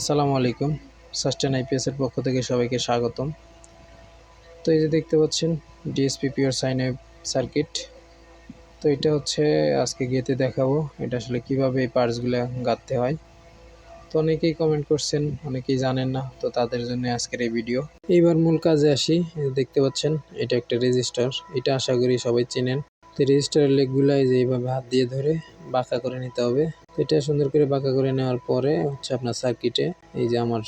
আসসালামু আলাইকুম। সাস্টেন আইপিএসের পক্ষ থেকে সবাইকে স্বাগতম। তো এই যে দেখতে পাচ্ছেন ডিএসপি পিওর সাইন সার্কিট তো এটা হচ্ছে আজকে গেতে দেখাবো, এটা আসলে কীভাবে এই পার্টসগুলো গাঁথতে হয়। তো অনেকেই কমেন্ট করছেন, অনেকেই জানেন না, তো তাদের জন্য আজকের এই ভিডিও এইবার মূল কাজে আসি দেখতে পাচ্ছেন, এটা একটা রেজিস্টার এটা আশা করি সবাই চেনেন। তো রেজিস্টারের লেগগুলো এই যে এইভাবে হাত দিয়ে ধরে বাঁকা করে নিতে হবে। এটা সুন্দর করে বাঁকা করে নেওয়ার পরে হচ্ছে আপনার সার্কিটে এই যে আমার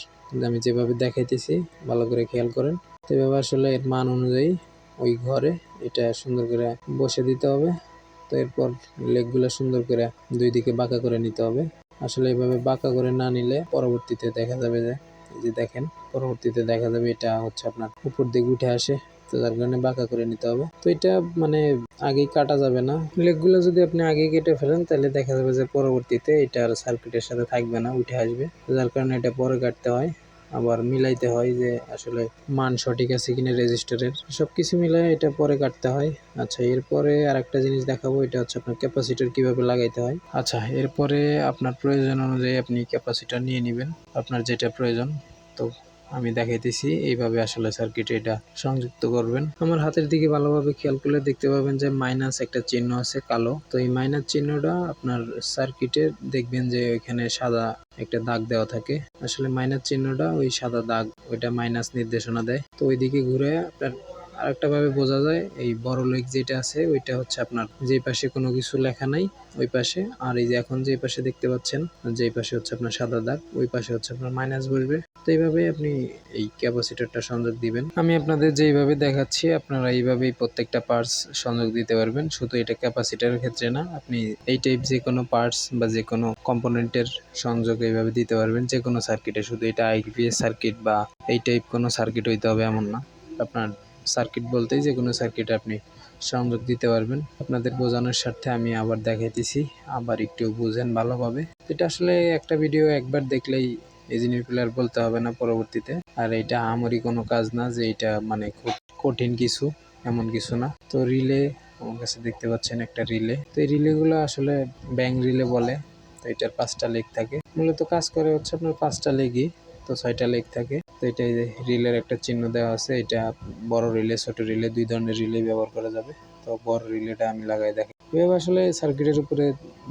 আমি যেভাবে দেখাইতেছি, ভালো করে খেয়াল করেন। তো এভাবে আসলে এর মান অনুযায়ী ওই ঘরে এটা সুন্দর করে বসে দিতে হবে। তো এরপর লেগগুলো সুন্দর করে দুই দিকে বাঁকা করে নিতে হবে। আসলে এইভাবে বাঁকা করে না নিলে পরবর্তীতে দেখা যাবে যে যে দেখেন, পরবর্তীতে দেখা যাবে এটা হচ্ছে আপনার উপর দিকে উঠে আসে। তো যার কারণে বাঁকা করে নিতে হবে। তো এটা মানে আগেই কাটা যাবে না। লেগগুলো যদি আপনি আগে কেটে ফেলেন, তাহলে দেখা যাবে যে পরবর্তীতে এটা আর সার্কিটের সাথে থাকবে না, উঠে আসবে। যার কারণে এটা পরে কাটতে হয়। আবার মিলাইতে হয় যে আসলে মান সঠিক আছে কিনা রেজিস্টারের। সব কিছু মিলাই এটা পরে কাটতে হয়। আচ্ছা এরপরে আর একটা জিনিস দেখাবো, এটা হচ্ছে আপনার ক্যাপাসিটার কীভাবে লাগাইতে হয়। আচ্ছা এরপরে আপনার প্রয়োজন অনুযায়ী আপনি ক্যাপাসিটার নিয়ে নেবেন, আপনার যেটা প্রয়োজন। তো আমি দেখাইতেছি। এইভাবে আসলে সার্কিট এটা সংযুক্ত করবেন। আমার হাতের দিকে ভালোভাবে খেয়াল করলে দেখতে পাবেন যে মাইনাস একটা চিহ্ন আছে কালো। তো এই মাইনাস চিহ্নটা আপনার সার্কিটে দেখবেন যে ওইখানে সাদা একটা দাগ দেওয়া থাকে। আসলে মাইনাস চিহ্নটা ওই সাদা দাগ ওইটা মাইনাস নির্দেশনা দেয়। তো ওইদিকে ঘুরে আপনার আরেকটা ভাবে বোঝা যায়, এই বড় লেগ যেটা আছে, ওইটা হচ্ছে আপনার যে পাশে কোনো কিছু লেখা নাই, ওই পাশে। আর এই যে এখন যে পাশে দেখতে পাচ্ছেন যে পাশে হচ্ছে আপনার সাদা দাগ, ওই পাশে হচ্ছে আপনার মাইনাস বসবে। তো এইভাবে আপনি এই ক্যাপাসিটরটা সংযোগ দিবেন। আমি আপনাদের যেইভাবে দেখাচ্ছি, আপনারা এইভাবেই প্রত্যেকটা পার্টস সংযোগ দিতে পারবেন। শুধু এটা ক্যাপাসিটারের ক্ষেত্রে না, আপনি এই টাইপ যে কোনো পার্টস বা যে কোনো কম্পোনেন্টের সংযোগ এইভাবে দিতে পারবেন। যে কোনো সার্কিটে শুধু এটা আইপিএস সার্কিট বা এই টাইপ কোনো সার্কিট হইতে হবে এমন না। আপনার সার্কিট বলতেই যে কোনো সার্কিটে আপনি সংযোগ দিতে পারবেন। আপনাদের বোঝানোর স্বার্থে আমি আবার দেখাইতেছি, আবার একটু বুঝেন ভালোভাবে। এটা আসলে একটা ভিডিও একবার দেখলেই ইঞ্জিনিয়ার বলতে হবে না পরবর্তীতে। আর এটা আমারই কোনো কাজ না যে এটা মানে খুব কঠিন কিছু, এমন কিছু না। তো রিলে, আমার কাছে দেখতে পাচ্ছেন একটা রিলে। তো এই রিলেগুলো আসলে ব্যাং রিলে বলে, তো এটার পাঁচটা লেগ থাকে। মূলত কাজ করে হচ্ছে আপনার পাঁচটা লেগই, তো ছয়টা লেগ থাকে। তো এটা রিলের একটা চিহ্ন দেওয়া আছে, এটা বড় রিলে, ছোট রিলে, দুই ধরনের রিলে ব্যবহার করা যাবে। তো বড় রিলেটা আমি লাগাই দেখি। এভাবে আসলে সার্কিটের উপরে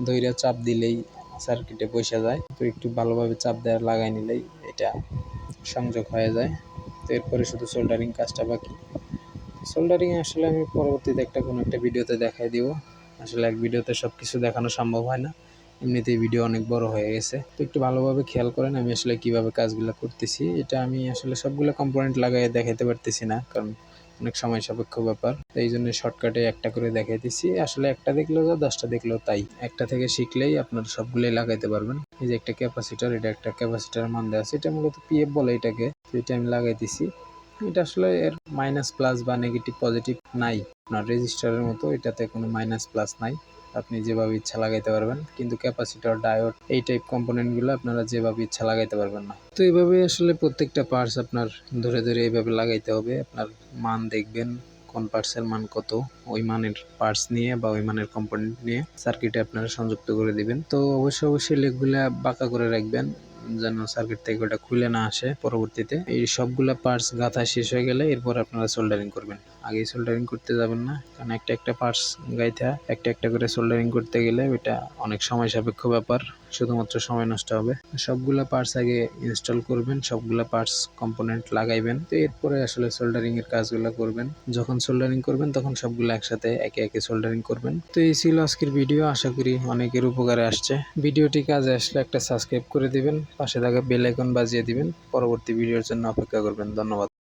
দইরা চাপ দিলেই সার্কিটে বসে যায়। তো একটু ভালোভাবে চাপ দেওয়া লাগাই নিলেই এটা সংযোগ হয়ে যায়। তো এরপরে শুধু সোল্ডারিং কাজটা বাকি। সোল্ডারিং আসলে আমি পরবর্তীতে একটা কোনো একটা ভিডিওতে দেখাই দিব। আসলে এক ভিডিওতে সব কিছু দেখানো সম্ভব হয় না। এমনিতেই ভিডিও অনেক বড় হয়ে গেছে। তো একটু ভালোভাবে খেয়াল করেন আমি আসলে কীভাবে কাজগুলো করতেছি। এটা আমি আসলে সবগুলো কম্পোনেন্ট লাগাই দেখাতে পারতেছি না, কারণ অনেক সময় সাপেক্ষ ব্যাপার। তো এই জন্য শর্টকাটে একটা করে দেখাইতেছি। আসলে একটা দেখলেও যা, দশটা দেখলেও তাই। একটা থেকে শিখলেই আপনারা সবগুলোই লাগাইতে পারবেন। এই যে একটা ক্যাপাসিটার এটা একটা ক্যাপাসিটার মান দেওয়া আছে। এটা মূলত পিএফ বলে এটাকে। তো এটা আমি লাগাইতেছি। এটা আসলে এর মাইনাস প্লাস বা নেগেটিভ পজিটিভ নাই। আপনার রেজিস্টারের মতো এটাতে কোনো মাইনাস প্লাস নাই। আপনি যেভাবে ইচ্ছা লাগাইতে পারবেন। কিন্তু ক্যাপাসিটার ডায়োড এই টাইপ কম্পোনেন্টগুলো আপনারা যেভাবে ইচ্ছা লাগাইতে পারবেন না। তো এইভাবে আসলে প্রত্যেকটা পার্টস আপনার ধরে ধরে এইভাবে লাগাইতে হবে। আপনার মান দেখবেন, কোন পার্টসের মান কত, ওই মানের পার্টস নিয়ে বা ওই মানের কম্পোনেন্ট নিয়ে সার্কিটে আপনারা সংযুক্ত করে দিবেন। তো অবশ্যই অবশ্যই লেগগুলা বাঁকা করে রাখবেন। যেন সার্কিট থেকে ওটা খুলে না আসে পরবর্তীতে। এই সবগুলা পার্টস গাঁথা শেষ হয়ে গেলে এরপর আপনারা সোল্ডারিং করবেন। আগে সোল্ডারিং করতে যাবেন না, কারণ একটা একটা পার্টস গাইথা, একটা একটা করে সোল্ডারিং করতে গেলে ওইটা অনেক সময় সাপেক্ষ ব্যাপার। শুধুমাত্র সময় নষ্ট হবে। সবগুলা পার্টস আগে ইনস্টল করবেন, সবগুলা পার্টস কম্পোনেন্ট লাগাইবেন, তো এরপরে আসলে সোল্ডারিং এর কাজগুলো করবেন। যখন সোল্ডারিং করবেন, তখন সবগুলো একসাথে একে একে সোল্ডারিং করবেন। তো এই ছিল আজকের ভিডিও আশা করি অনেকের উপকারে আসছে। ভিডিওটি কাজে আসলে একটা সাবস্ক্রাইব করে দিবেন, পাশে থাকা বেল আইকন বাজিয়ে দিবেন। পরবর্তী ভিডিওর জন্য অপেক্ষা করবেন। ধন্যবাদ।